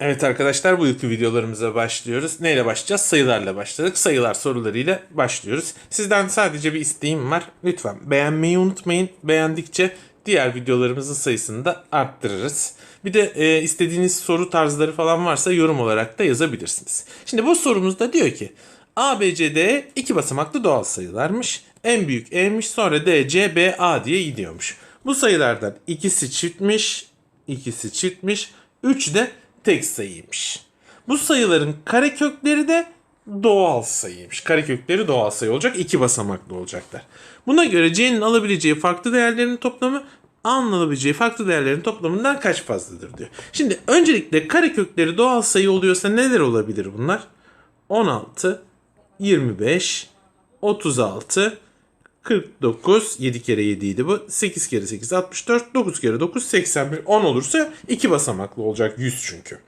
Evet arkadaşlar bu yılki videolarımıza başlıyoruz. Neyle başlayacağız? Sayılarla başladık. Sayılar sorularıyla başlıyoruz. Sizden sadece bir isteğim var. Lütfen beğenmeyi unutmayın. Beğendikçe diğer videolarımızın sayısını da arttırırız. Bir de e, istediğiniz soru tarzları falan varsa yorum olarak da yazabilirsiniz. Şimdi bu sorumuzda diyor ki A, B, C, D iki basamaklı doğal sayılarmış. En büyük E'miş sonra D, C, B, A diye gidiyormuş. Bu sayılardan ikisi çiftmiş, ikisi çiftmiş, 3 de tek sayıymış. Bu sayıların karekökleri de doğal sayıymış. Karekökleri doğal sayı olacak. iki basamaklı olacaklar. Buna göre C'nin alabileceği farklı değerlerin toplamı A'nın alabileceği farklı değerlerin toplamından kaç fazladır diyor. Şimdi öncelikle karekökleri doğal sayı oluyorsa neler olabilir bunlar? 16, 25, 36, 49, 7 kere 7 idi bu. 8 kere 8, 64, 9 kere 9, 81. 10 olursa 2 basamaklı olacak 100 çünkü.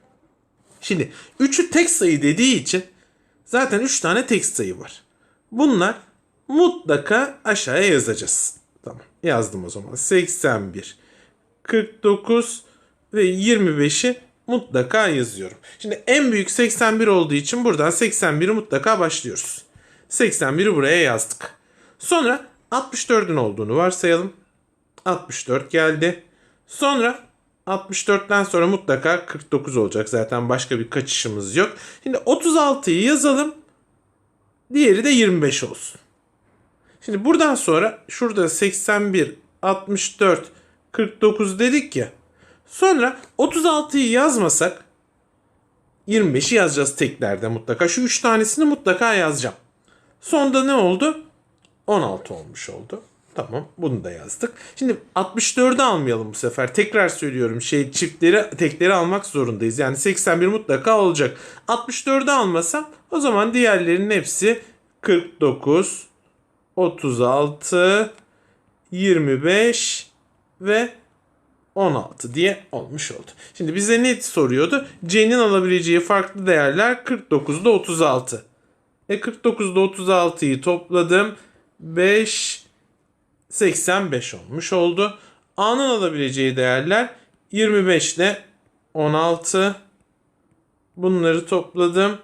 Şimdi 3'ü tek sayı dediği için zaten 3 tane tek sayı var. Bunlar mutlaka aşağıya yazacağız. Tamam yazdım o zaman. 81, 49 ve 25'i mutlaka yazıyorum. Şimdi en büyük 81 olduğu için buradan 81'i mutlaka başlıyoruz. 81'i buraya yazdık. Sonra 64'ün olduğunu varsayalım. 64 geldi. Sonra 64'ten sonra mutlaka 49 olacak. Zaten başka bir kaçışımız yok. Şimdi 36'yı yazalım. Diğeri de 25 olsun. Şimdi buradan sonra şurada 81, 64, 49 dedik ya. Sonra 36'yı yazmasak 25'i yazacağız teklerde mutlaka. Şu 3 tanesini mutlaka yazacağım. Sonda ne oldu? 16 olmuş oldu. Tamam bunu da yazdık. Şimdi 64'ü almayalım bu sefer. Tekrar söylüyorum şey çiftleri tekleri almak zorundayız. Yani 81 mutlaka olacak. 64'ü almasam o zaman diğerlerinin hepsi 49, 36, 25 ve 16 diye olmuş oldu. Şimdi bize ne soruyordu? C'nin alabileceği farklı değerler 49'da 36. E 49'da 36'yı topladım. 5 85 olmuş oldu. A'nın alabileceği değerler 25 ile 16. Bunları topladım.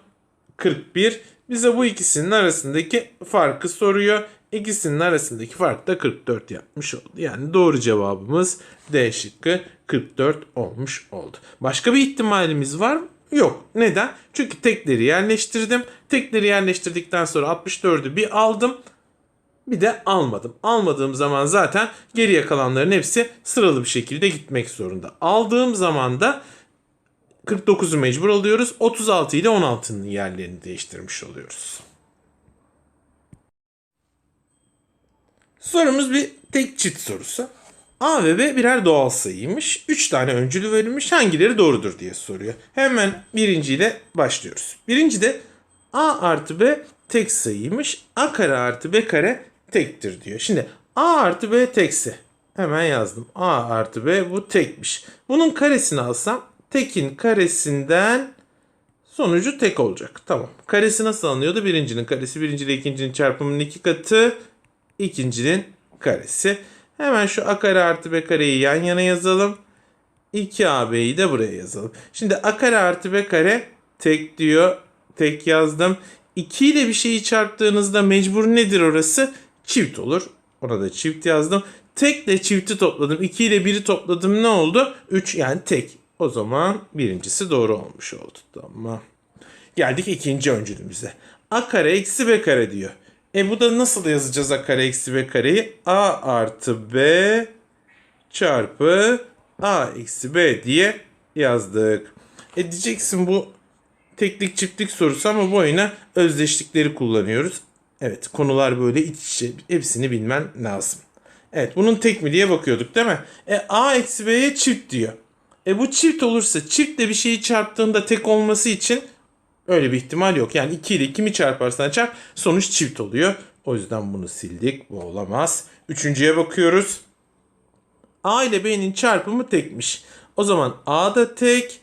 41. Bize bu ikisinin arasındaki farkı soruyor. İkisinin arasındaki fark da 44 yapmış oldu. Yani doğru cevabımız D şıkkı 44 olmuş oldu. Başka bir ihtimalimiz var mı? Yok. Neden? Çünkü tekleri yerleştirdim. Tekleri yerleştirdikten sonra 64'ü bir aldım. Bir de almadım. Almadığım zaman zaten geriye kalanların hepsi sıralı bir şekilde gitmek zorunda. Aldığım zaman da 49'u mecbur alıyoruz. 36 ile 16'nın yerlerini değiştirmiş oluyoruz. Sorumuz bir tek çift sorusu. A ve B birer doğal sayıymış. 3 tane öncülü verilmiş. Hangileri doğrudur diye soruyor. Hemen birinciyle başlıyoruz. Birinci de A artı B tek sayıymış. A kare artı B kare tektir diyor. Şimdi A artı B tekse. Hemen yazdım. A artı B bu tekmiş. Bunun karesini alsam tekin karesinden sonucu tek olacak. Tamam. Karesi nasıl alınıyordu? Birincinin karesi. Birinci ile ikincinin çarpımının iki katı. ikincinin karesi. Hemen şu a kare artı b kareyi yan yana yazalım. 2ab'yi de buraya yazalım. Şimdi a kare artı b kare tek diyor. Tek yazdım. 2 ile bir şeyi çarptığınızda mecbur nedir orası? Çift olur. Ona da çift yazdım. Tek ile çifti topladım. 2 ile 1'i topladım. Ne oldu? 3 yani tek. O zaman birincisi doğru olmuş oldu. Tamam. Geldik ikinci öncülümüze. A kare eksi b kare diyor. E bu da nasıl yazacağız a kare eksi b kareyi? a artı b çarpı a eksi b diye yazdık. E diyeceksin bu teklik çiftlik sorusu ama bu oyuna özdeşlikleri kullanıyoruz. Evet konular böyle iç içe hepsini bilmen lazım. Evet bunun tek mi diye bakıyorduk değil mi? E a eksi b'ye çift diyor. E bu çift olursa çiftle bir şeyi çarptığında tek olması için öyle bir ihtimal yok. Yani 2 ile kimi çarparsan çarp sonuç çift oluyor. O yüzden bunu sildik. Bu olamaz. Üçüncüye bakıyoruz. A ile B'nin çarpımı tekmiş. O zaman A da tek,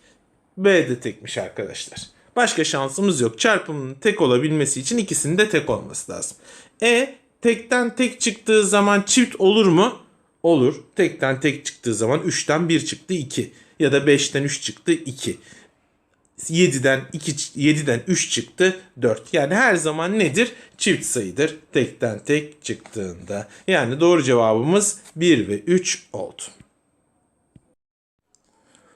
B de tekmiş arkadaşlar. Başka şansımız yok. Çarpımın tek olabilmesi için ikisinin de tek olması lazım. E tekten tek çıktığı zaman çift olur mu? Olur. Tekten tek çıktığı zaman 3'ten 1 çıktı 2. Ya da 5'ten 3 çıktı 2. 7'den 2 7'den 3 çıktı 4. Yani her zaman nedir? Çift sayıdır tekten tek çıktığında. Yani doğru cevabımız 1 ve 3 oldu.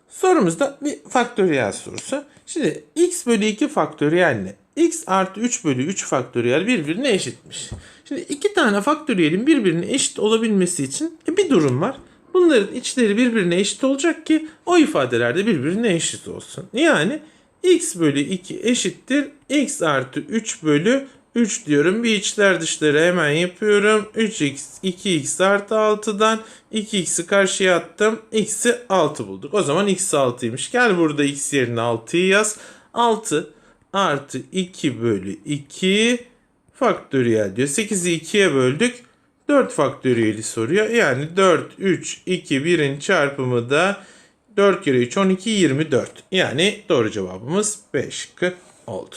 Sorumuzda bir faktöriyel sorusu. Şimdi x bölü 2 faktöriyelle x artı 3 bölü 3 faktöriyel birbirine eşitmiş. Şimdi iki tane faktöriyelin birbirine eşit olabilmesi için e, bir durum var. Bunların içleri birbirine eşit olacak ki o ifadeler de birbirine eşit olsun. Yani x bölü 2 eşittir x artı 3 bölü 3 diyorum. Bir içler dışları hemen yapıyorum. 3x 2x artı 6'dan 2x'i karşıya attım. x'i 6 bulduk. O zaman x 6'ymış. Gel burada x yerine 6'yı yaz. 6 artı 2 bölü 2 faktöriyel diyor. 8'i 2'ye böldük. 4 faktöriyeli soruyor. Yani 4, 3, 2, 1'in çarpımı da 4 kere 3, 12, 24. Yani doğru cevabımız 5 şıkkı oldu.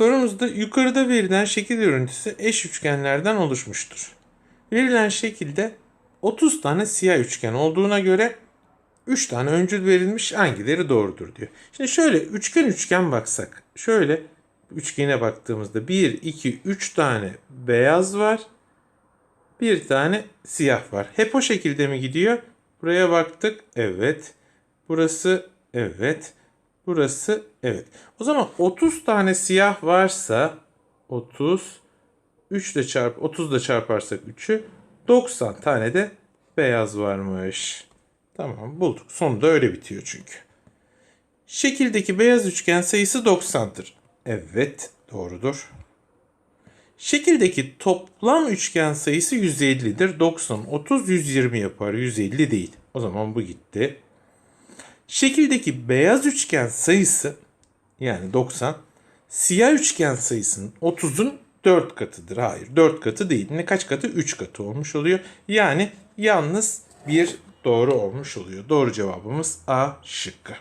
Sorumuzda yukarıda verilen şekil görüntüsü eş üçgenlerden oluşmuştur. Verilen şekilde 30 tane siyah üçgen olduğuna göre 3 tane öncül verilmiş hangileri doğrudur diyor. Şimdi şöyle üçgen üçgen baksak. Şöyle üçgene baktığımızda 1, 2, 3 tane beyaz var. Bir tane siyah var. Hep o şekilde mi gidiyor? Buraya baktık. Evet. Burası evet. Burası evet. O zaman 30 tane siyah varsa 30 3 ile çarp 30 ile çarparsak 3'ü 90 tane de beyaz varmış. Tamam bulduk. Sonunda öyle bitiyor çünkü. Şekildeki beyaz üçgen sayısı 90'dır. Evet doğrudur. Şekildeki toplam üçgen sayısı 150'dir. 90, 30, 120 yapar. 150 değil. O zaman bu gitti. Şekildeki beyaz üçgen sayısı yani 90 siyah üçgen sayısının 30'un 4 katıdır. Hayır 4 katı değil. Ne kaç katı? 3 katı olmuş oluyor. Yani yalnız bir doğru olmuş oluyor. Doğru cevabımız A şıkkı.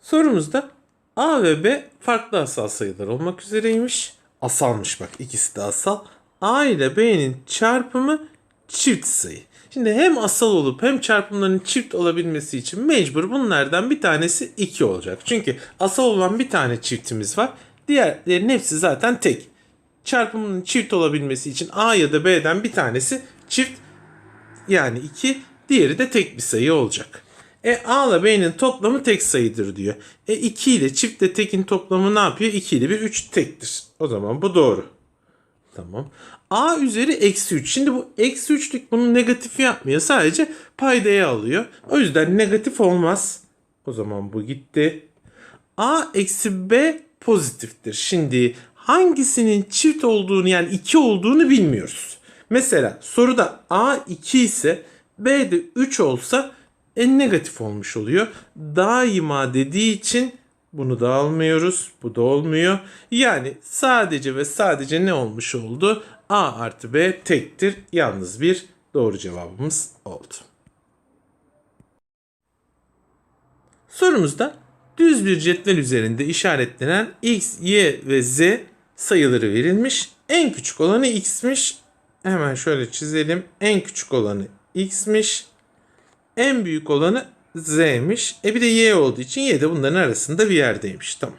Sorumuzda A ve B farklı asal sayılar olmak üzereymiş. Asalmış bak ikisi de asal. A ile B'nin çarpımı çift sayı. Şimdi hem asal olup hem çarpımların çift olabilmesi için mecbur bunlardan bir tanesi 2 olacak. Çünkü asal olan bir tane çiftimiz var. Diğerlerinin hepsi zaten tek. Çarpımının çift olabilmesi için A ya da B'den bir tanesi çift yani 2 diğeri de tek bir sayı olacak. E A ile B'nin toplamı tek sayıdır diyor. E 2 ile çiftle tekin toplamı ne yapıyor? 2 ile 1 3 tektir. O zaman bu doğru. Tamam. A üzeri eksi 3. Şimdi bu eksi 3'lük bunu negatif yapmıyor. Sadece paydaya alıyor. O yüzden negatif olmaz. O zaman bu gitti. A eksi B pozitiftir. Şimdi hangisinin çift olduğunu yani 2 olduğunu bilmiyoruz. Mesela soruda A 2 ise B de 3 olsa en negatif olmuş oluyor. Daima dediği için bunu da almıyoruz. Bu da olmuyor. Yani sadece ve sadece ne olmuş oldu? A artı B tektir. Yalnız bir doğru cevabımız oldu. Sorumuzda düz bir cetvel üzerinde işaretlenen x, y ve z sayıları verilmiş. En küçük olanı x'miş. Hemen şöyle çizelim. En küçük olanı x'miş. En büyük olanı z'miş. E bir de y olduğu için y de bunların arasında bir yerdeymiş. Tamam.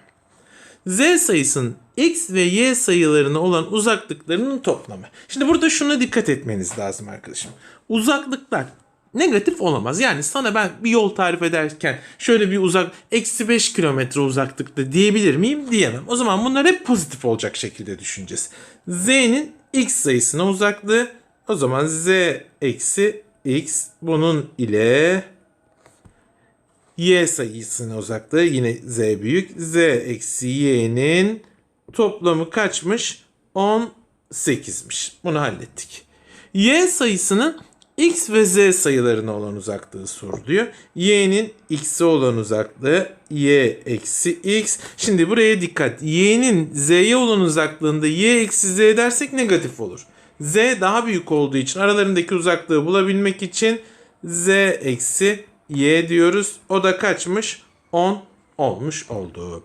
Z sayısının x ve y sayılarına olan uzaklıklarının toplamı. Şimdi burada şuna dikkat etmeniz lazım arkadaşım. Uzaklıklar negatif olamaz. Yani sana ben bir yol tarif ederken şöyle bir uzak eksi 5 kilometre uzaklıkta diyebilir miyim? Diyemem. O zaman bunlar hep pozitif olacak şekilde düşüneceğiz. Z'nin x sayısına uzaklığı o zaman z eksi x bunun ile y sayısının uzaklığı yine z büyük. z eksi y'nin toplamı kaçmış? 18'miş. Bunu hallettik. y sayısının x ve z sayılarına olan uzaklığı soruluyor. y'nin x'e olan uzaklığı y eksi x. Şimdi buraya dikkat. y'nin z'ye olan uzaklığında y eksi z dersek negatif olur. z daha büyük olduğu için aralarındaki uzaklığı bulabilmek için z eksi y diyoruz. O da kaçmış? 10 olmuş oldu.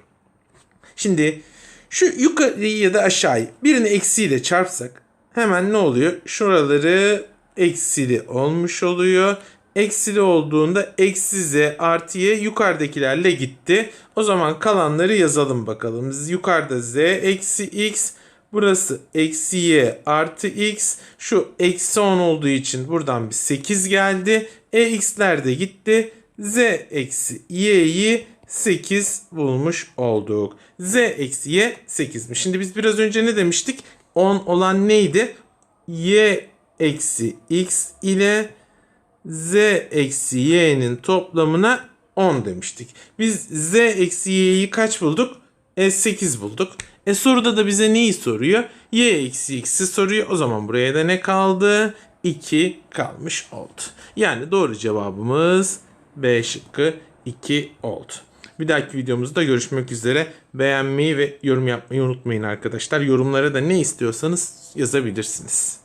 Şimdi şu yukarıyı ya da aşağıyı birini eksiyle çarpsak hemen ne oluyor? Şuraları eksili olmuş oluyor. Eksili olduğunda eksi z artı y yukarıdakilerle gitti. O zaman kalanları yazalım bakalım. Yukarıda z eksi x. Burası eksi y artı x. Şu eksi 10 olduğu için buradan bir 8 geldi. E x'ler de gitti. z eksi y'yi 8 bulmuş olduk. z eksi y 8'miş. Şimdi biz biraz önce ne demiştik? 10 olan neydi? y eksi x ile z eksi y'nin toplamına 10 demiştik. Biz z eksi y'yi kaç bulduk? E 8 bulduk. E soruda da bize neyi soruyor? y eksi x'i soruyor. O zaman buraya da ne kaldı? 2 kalmış oldu. Yani doğru cevabımız B şıkkı 2 oldu. Bir dahaki videomuzda görüşmek üzere. Beğenmeyi ve yorum yapmayı unutmayın arkadaşlar. Yorumlara da ne istiyorsanız yazabilirsiniz.